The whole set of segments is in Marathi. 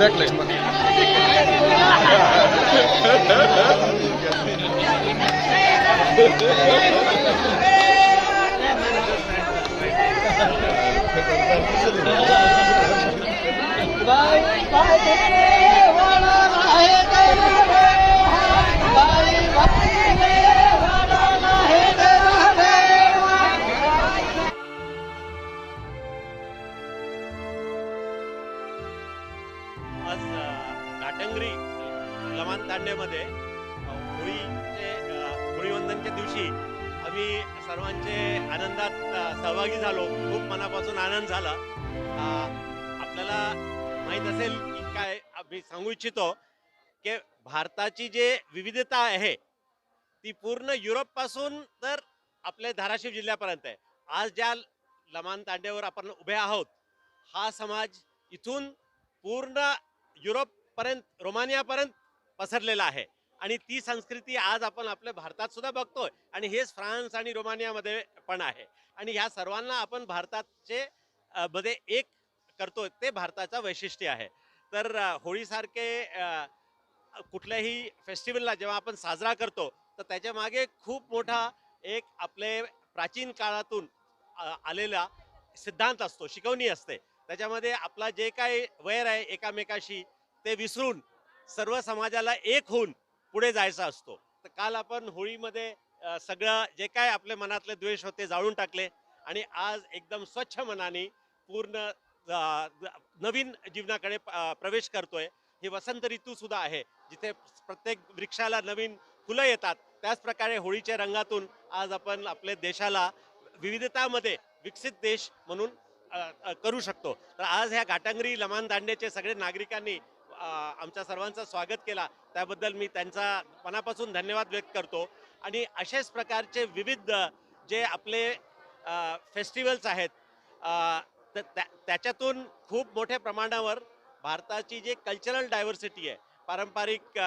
backlight, mano. Vai, vai, vai. घाटंगरी लमान तांड्यामध्ये होळीचे होळीवंदनच्या दिवशी आम्ही सर्वांचे आनंदात सहभागी झालो. खूप मनापासून आनंद झाला. आपल्याला माहीत असेल की काय मी सांगू इच्छितो की भारताची जे विविधता आहे ती पूर्ण युरोपपासून तर आपल्या धाराशिव जिल्ह्यापर्यंत आहे. आज ज्या लमान तांड्यावर आपण उभे आहोत हा समाज इथून पूर्ण युरोपपर्यंत रोमानियापर्यंत पसरलेला आहे. आणि ती संस्कृती आज आपण आपल्या भारतात सुद्धा बघतोय. आणि हेच फ्रान्स आणि रोमानियामध्ये पण आहे. आणि ह्या सर्वांना आपण भारताचे मध्ये एक करतोय ते भारताचं वैशिष्ट्य आहे. तर होळीसारखे कुठल्याही फेस्टिवलला जेव्हा आपण साजरा करतो तर त्याच्यामागे खूप मोठा एक आपले प्राचीन काळातून आलेला सिद्धांत असतो शिकवणी असते. त्याच्यामध्ये आपला जे काय वैर आहे एकामेकाशी ते विसरून सर्व समाजाला एक होऊन पुढे जायचा असतो. तर काल आपण होळीमध्ये सगळं जे काय आपले मनातले द्वेष होते जाळून टाकले आणि आज एकदम स्वच्छ मनाने पूर्ण नवीन जीवनाकडे प्रवेश करतोय. हे वसंत ऋतू सुद्धा आहे जिथे प्रत्येक वृक्षाला नवीन फुलं येतात. त्याचप्रकारे होळीच्या रंगातून आज आपण आपल्या देशाला विविधतामध्ये विकसित देश म्हणून करू शकतो. तर आज ह्या घाटांगरी लमान दांडेचे सगळे नागरिकांनी आमच्या सर्वांचं स्वागत केला. त्याबद्दल मी त्यांचा मनापासून धन्यवाद व्यक्त करतो. आणि अशाच प्रकारचे विविध जे आपले फेस्टिवल्स आहेत तर त्या- त्याच्यातून खूप मोठ्या प्रमाणावर भारताची जे कल्चरल डायव्हर्सिटी आहे पारंपरिक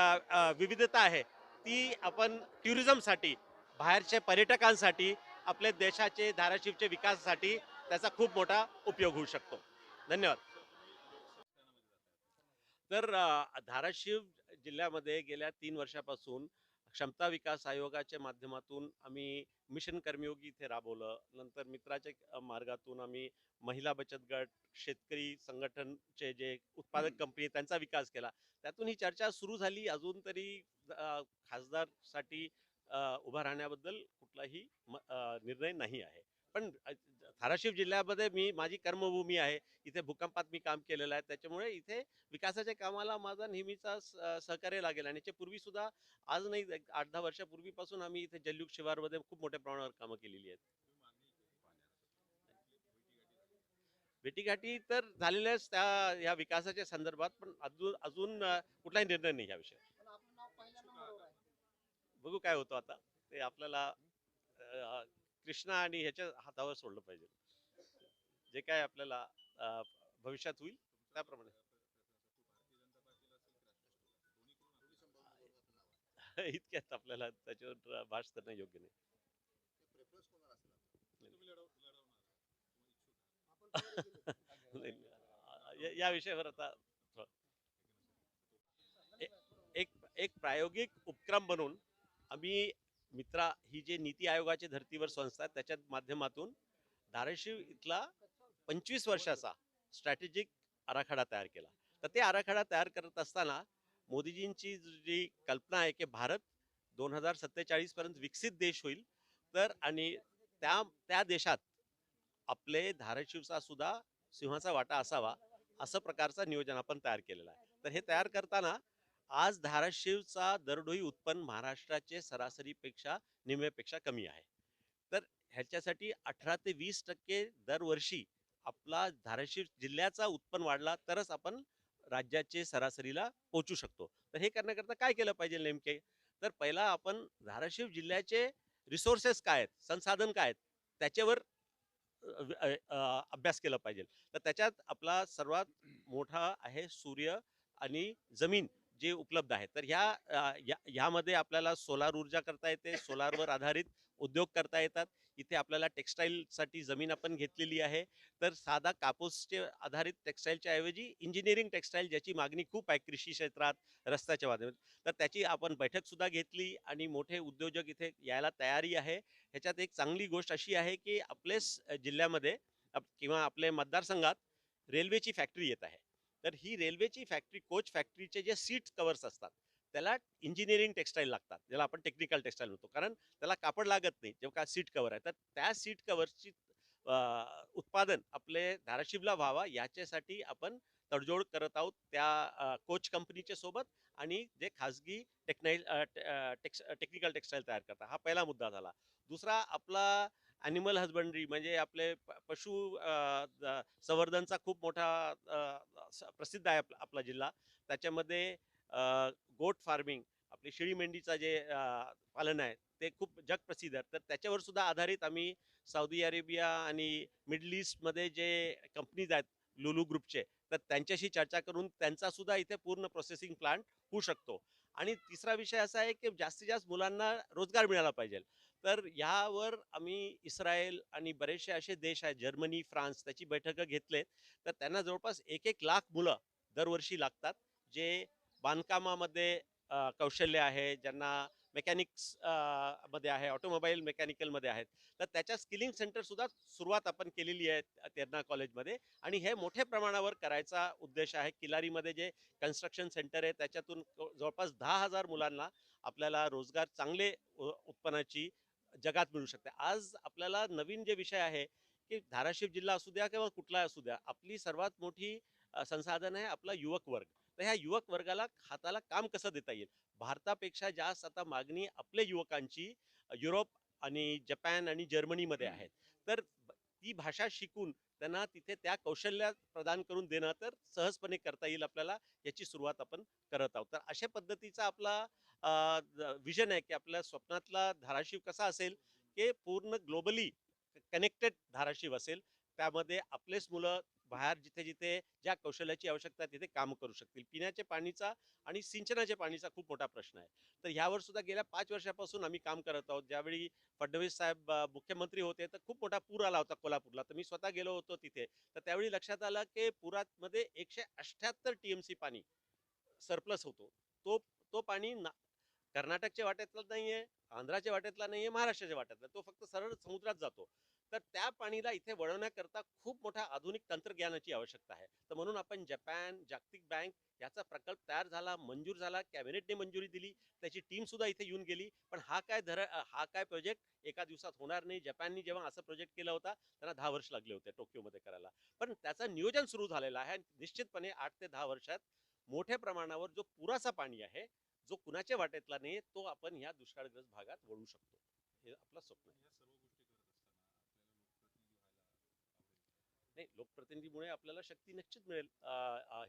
विविधता आहे ती आपण टुरिझमसाठी बाहेरच्या पर्यटकांसाठी आपल्या देशाचे धाराशिवचे विकासासाठी त्याचा खूप मोठा उपयोग होऊ शकतो. धन्यवाद. तर धाराशिव जिल्ह्यामध्ये गेल्या तीन वर्षापासून क्षमता विकास आयोगाच्या माध्यमातून आम्ही मिशन कर्मयोगी इथे राबवलं. नंतर मित्राच्या मार्गातून आम्ही महिला बचत गट शेतकरी संघटनचे जे उत्पादक कंपनी त्यांचा विकास केला. त्यातून ही चर्चा सुरू झाली. अजून तरी खासदारसाठी उभा राहण्याबद्दल कुठलाही निर्णय नाही आहे. पण धाराशिव जिल्ह्यामध्ये मी माझी कर्मभूमी आहे. इथे भूकंपात मी काम केलेलं आहे. त्याच्यामुळे इथे विकासाच्या कामाला माझा नेहमीचा सहकार्य लागेल. आणि याच्या पूर्वी सुद्धा आज नाही आठ दहा वर्षापूर्वीपासून आम्ही इथे जलयुग शिवारमध्ये खूप मोठ्या प्रमाणावर कामं केलेली आहेत. भेटीगाठी तर झालेल्याच त्या या विकासाच्या संदर्भात पण अजून अजून कुठलाही निर्णय नाही या विषयावर. बघू काय होतं आता. ते आपल्याला कृष्णा आणि ह्याच्या हातावर सोडलं पाहिजे. जे काय आपल्याला भविष्यात होईल त्याप्रमाणे. इतक्यात आपल्याला त्याच्यावर भाष करणं योग्य नाही. या- विषयावर आता एक एक प्रायोगिक उपक्रम बनवून आम्ही मित्रा ही जे नीती आयोगाच्या धर्तीवर संस्था आहे त्याच्या माध्यमातून धाराशिव इथला पंचवीस वर्षाचा स्ट्रॅटेजिक आराखडा तयार केला. तर ते आराखडा तयार करत असताना मोदीजींची जी कल्पना आहे की भारत दोन हजार सत्तेचाळीस पर्यंत विकसित देश होईल तर आणि त्या त्या देशात आपले धाराशिवचा सुद्धा सिंहाचा वाटा असावा असं प्रकारचा नियोजन आपण तयार केलेला आहे. तर हे तयार करताना आज धाराशिवचा दरडोई उत्पन्न महाराष्ट्राचे सरासरीपेक्षा निम्म्यापेक्षा कमी आहे. तर ह्याच्यासाठी अठरा ते वीस टक्के दरवर्षी आपला धाराशिव जिल्ह्याचा उत्पन्न वाढला तरच आपण राज्याचे सरासरीला पोहोचू शकतो. तर हे करण्याकरता काय केलं पाहिजे नेमके? तर पहिला आपण धाराशिव जिल्ह्याचे रिसोर्सेस काय आहेत? संसाधन काय आहेत? त्याच्यावर अभ्यास केला पाहिजे. तर त्याच्यात आपला सर्वात मोठा आहे सूर्य आणि जमीन. जे उपलब्ध आहे तर ह्या या- ह्यामध्ये आपल्याला सोलार ऊर्जा करता येते सोलारवर आधारित उद्योग करता येतात. इथे आपल्याला टेक्स्टाईलसाठी जमीन आपण घेतलेली आहे. तर साधा कापूसचे आधारित टेक्स्टाईलच्या ऐवजी इंजिनिअरिंग टेक्स्टाईल ज्याची मागणी खूप आहे कृषी क्षेत्रात रस्त्याच्या माध्यमात तर त्याची आपण बैठक सुद्धा घेतली आणि मोठे उद्योजक इथे यायला तयारी आहे. ह्याच्यात एक चांगली गोष्ट अशी आहे की आपलेच जिल्ह्यामध्ये किंवा आपले मतदारसंघात रेल्वेची फॅक्टरी येत आहे. तर ही रेल्वेची फॅक्टरी कोच फॅक्टरीचे जे सीट कवर्स असतात त्याला इंजिनिअरिंग टेक्स्टाईल लागतात ज्याला आपण टेक्निकल टेक्स्टाईल म्हणतो. कारण त्याला कापड लागत नाही जेव्हा का सीट कवर आहे. तर त्या सीट कव्हरची उत्पादन आपले धाराशिवला व्हावा याच्यासाठी आपण तडजोड करत आहोत त्या कोच कंपनीच्या सोबत आणि जे खाजगी टेक्नाईल टेक्स टेक्निकल टेक्स्टाईल तयार करतात. हा पहिला मुद्दा झाला. दुसरा आपला ॲनिमल हजबंडरी म्हणजे आपले प- पशु संवर्धनचा खूप मोठा प्रसिद्ध आहे आपला आपला जिल्हा. त्याच्यामध्ये गोट फार्मिंग आपली शेळी मेंढीचा जे पालन आहे ते खूप जगप्रसिद्ध आहे. तर त्याच्यावर सुद्धा आधारित आम्ही सौदी अरेबिया आणि मिडल ईस्टमध्ये जे कंपनीज आहेत लुलू ग्रुपचे तर त्यांच्याशी चर्चा करून त्यांचा सुद्धा इथे पूर्ण प्रोसेसिंग प्लांट होऊ शकतो. आणि तिसरा विषय असा आहे की जास्तीत जास्त मुलांना रोजगार मिळाला पाहिजे. तर ह्यावर आम्ही इस्रायल आणि बरेचसे असे देश आहेत जर्मनी फ्रान्स त्याची बैठकं घेतलेत. तर त्यांना जवळपास एक एक लाख मुलं दरवर्षी लागतात जे बांधकामामध्ये कौशल्य आहे ज्यांना मेकॅनिक्समध्ये आहे ऑटोमोबाईल मेकॅनिकलमध्ये आहेत. तर त्याच्या स्किलिंग सेंटरसुद्धा सुरुवात आपण केलेली आहे तेरणा कॉलेजमध्ये. आणि हे मोठ्या प्रमाणावर करायचा उद्देश आहे. किलारीमध्ये जे कन्स्ट्रक्शन सेंटर आहे त्याच्यातून जवळपास दहा हजार मुलांना आपल्याला रोजगार चांगले उत्पन्नाची जगात मिळू शकते. आज आपल्याला नवीन जे विषय आहे की धाराशिव जिल्हा असू द्या किंवा कुठला असू द्या आपली सर्वात मोठी संसाधन आहे आपला युवक वर्ग. तर ह्या युवक वर्गाला हाताला काम कसं देता येईल? भारतापेक्षा जास्त आता मागणी आपल्या युवकांची युरोप आणि जपान आणि जर्मनीमध्ये आहेत. तर ती भाषा शिकून त्यांना तिथे त्या कौशल्य प्रदान करून देणं तर सहजपणे करता येईल आपल्याला याची सुरुवात आपण करत आहोत. तर अशा पद्धतीचा आपला विजन आहे की आपल्या स्वप्नातला धाराशिव कसा असेल की पूर्ण ग्लोबली कनेक्टेड धाराशिव असेल त्यामध्ये आपलेच मुलं बाहेर जिथे जिथे ज्या कौशल्याची आवश्यकता तिथे काम करू शकतील. पिण्याच्या पाणीचा आणि सिंचनाच्या पाणीचा खूप मोठा प्रश्न आहे. तर ह्यावर सुद्धा गेल्या पाच वर्षापासून आम्ही काम करत आहोत. ज्यावेळी फडणवीस साहेब मुख्यमंत्री होते तर खूप मोठा पूर आला होता कोल्हापूरला. तर मी स्वतः गेलो होतो तिथे. तर त्यावेळी लक्षात आलं की पुरातमध्ये एकशे अठ्ठ्याहत्तर टीएमसी पाणी सरप्लस होतो. तो तो पाणी ना कर्नाटकच्या वाट्यातला नाहीये आंध्राच्या वाट्यातला नाहीये महाराष्ट्राच्या वाट्यातला तो फक्त सरळ समुद्रात जातो. तर त्या पाणीला इथे वळवण्याकरता खूप मोठ्या आधुनिक तंत्रज्ञानाची आवश्यकता आहे. तर म्हणून आपण जपान जागतिक बँक याचा प्रकल्प तयार झाला मंजूर झाला कॅबिनेटने मंजुरी दिली त्याची टीम सुद्धा इथे येऊन गेली. पण हा काय धर हा काय प्रोजेक्ट एका दिवसात होणार नाही. जपाननी जेव्हा असं प्रोजेक्ट केला होता त्यांना दहा वर्ष लागले होते टोकियोमध्ये करायला. पण त्याचं नियोजन सुरू झालेलं आहे. निश्चितपणे आठ ते दहा वर्षात मोठ्या प्रमाणावर जो पुराचा पाणी आहे जो कुणाच्या वाटेतला नाही तो आपण ह्या दुष्काळग्रस्त भागात वळू शकतो. हे आपलं स्वप्न आहे. नाही लोकप्रतिनिधीमुळे आपल्याला शक्ती निश्चित मिळेल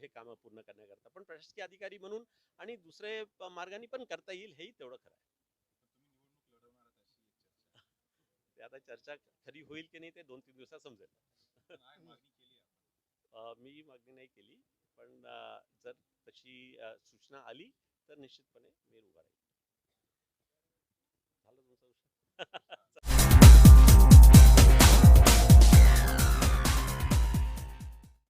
हे कामं पूर्ण करण्याकरता. पण प्रशासकीय अधिकारी म्हणून आणि दुसरे मार्गाने पण करता येईल हेही तेवढं खरं आहे. ते आता चर्चा खरी होईल की नाही ते दोन तीन दिवसात समजेल. मी मागणी नाही केली पण जर तशी सूचना आली तर निश्चितपणे मी उभा राहील झालं तुमचा विषय